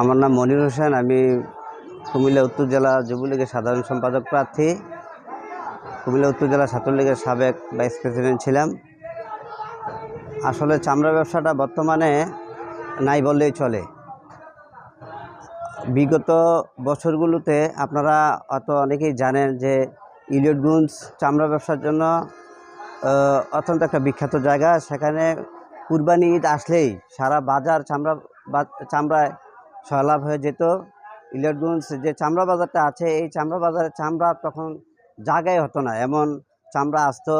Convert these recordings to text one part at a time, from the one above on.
আমার নাম মনির হোসেন, আমি কুমিল্লা উত্তর জেলা যুবলীগের সাধারণ সম্পাদক প্রার্থী। কুমিল্লা উত্তর জেলা ছাত্রলীগের সাবেক ভাইস প্রেসিডেন্ট ছিলাম। আসলে চামড়া ব্যবসাটা বর্তমানে নাই বললেই চলে। বিগত বছরগুলোতে আপনারা অত অনেকেই জানেন যে ইলিয়টগঞ্জ চামড়া ব্যবসার জন্য অত্যন্ত একটা বিখ্যাত জায়গা। সেখানে কুরবানি ঈদ আসলেই সারা বাজার চামড়া চামড়ায় সয়লাভ হয়ে যেত। ইলিয়টগঞ্জ যে চামড়া বাজারটা আছে, এই চামড়া বাজারে চামড়া তখন জায়গায় হতো না। এমন চামড়া আসতো,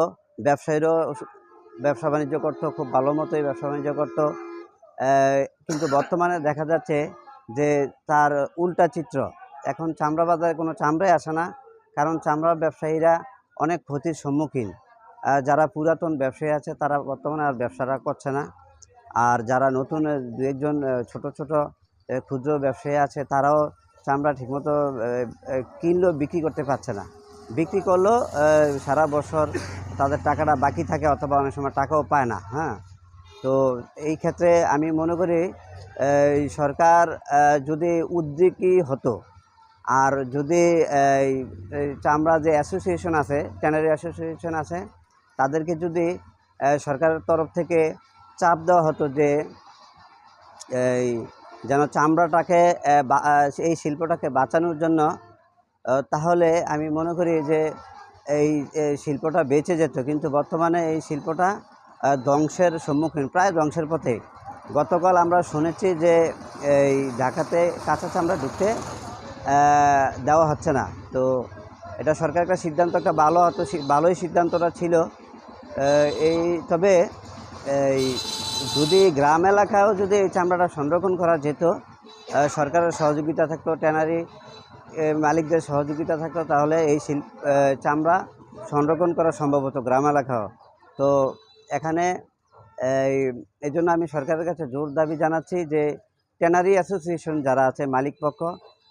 ব্যবসায়ীরও ব্যবসা বাণিজ্য করতো, খুব ভালো মতোই ব্যবসা বাণিজ্য করতো। কিন্তু বর্তমানে দেখা যাচ্ছে যে তার উল্টা চিত্র। এখন চামড়া বাজারে কোনো চামড়াই আসে না, কারণ চামড়া ব্যবসায়ীরা অনেক ক্ষতির সম্মুখীন। যারা পুরাতন ব্যবসায়ী আছে, তারা বর্তমানে আর ব্যবসাটা করছে না। আর যারা নতুন দু একজন ছোট ছোট ক্ষুদ্র ব্যবসায়ী আছে, তারাও চামড়া ঠিকমতো কিনলেও বিক্রি করতে পারছে না। বিক্রি করলেও সারা বছর তাদের টাকাটা বাকি থাকে, অথবা অনেক সময় টাকাও পায় না হ্যাঁ। তো এই ক্ষেত্রে আমি মনে করি সরকার যদি উদ্যোগী হতো, আর যদি চামড়া যে অ্যাসোসিয়েশন আছে, ট্যানারি অ্যাসোসিয়েশন আছে তাদেরকে যদি সরকারের তরফ থেকে চাপ দেওয়া হতো যে, এই যেন চামড়াটাকে এই শিল্পটাকে বাঁচানোর জন্য তাহলে আমি মনে করি যে এই শিল্পটা বেঁচে যেত। কিন্তু বর্তমানে এই শিল্পটা ধ্বংসের সম্মুখীন, প্রায় ধ্বংসের পথে। গতকাল আমরা শুনেছি যে, এই ঢাকাতে কাঁচা চামড়া ঢুকতে দেওয়া হচ্ছে না। তো এটা সরকার একটা সিদ্ধান্ত, একটা ভালো হতো ভালোই সিদ্ধান্তটা ছিল। এই, তবে, এই, যদি গ্রাম এলাকায়ও যদি এই চামড়াটা সংরক্ষণ করা যেত সরকারের সহযোগিতা থাকতো, ট্যানারি মালিকদের সহযোগিতা থাকতো, তাহলে এই শিল্প চামড়া সংরক্ষণ করা সম্ভব হতো গ্রাম এলাকাও তো এখানে, এই এই জন্য আমি সরকারের কাছে জোর দাবি জানাচ্ছি যে, ট্যানারি অ্যাসোসিয়েশন যারা আছে, মালিক পক্ষ,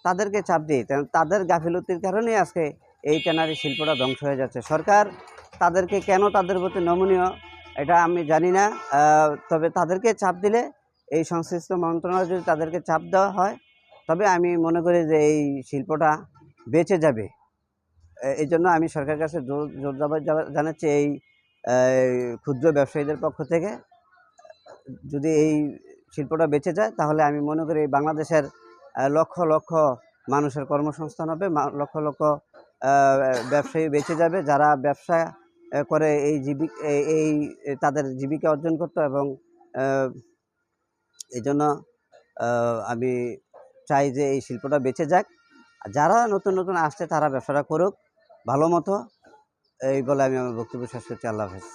তাদেরকে চাপ দিই তাদের গাফিলতির কারণেই আজকে এই ট্যানারি শিল্পটা ধ্বংস হয়ে যাচ্ছে। সরকার তাদেরকে কেন তাদের প্রতি নমনীয়, এটা আমি জানি না। তবে তাদেরকে চাপ দিলে এই সংশ্লিষ্ট মন্ত্রণালয় যদি তাদেরকে চাপ দেওয়া হয়, তবে আমি মনে করি যে এই শিল্পটা বেঁচে যাবে। এই জন্য আমি সরকারের কাছে জোর জোর জানাচ্ছি এই ক্ষুদ্র ব্যবসায়ীদের পক্ষ থেকে। যদি এই শিল্পটা বেঁচে যায়, তাহলে আমি মনে করি বাংলাদেশের লক্ষ লক্ষ মানুষের কর্মসংস্থান হবে। লক্ষ লক্ষ ব্যবসায়ী বেঁচে যাবে। যারা ব্যবসা করে এই জীবিক এই- তাদের জীবিকা অর্জন করত এবং এই জন্য আমি চাই যে এই শিল্পটা বেঁচে যাক। যারা নতুন নতুন আসছে তারা ব্যবসাটা করুক ভালো মতো। এই বলে আমি আমার বক্তব্য শেষ করছি। আল্লাহ হাফেজ।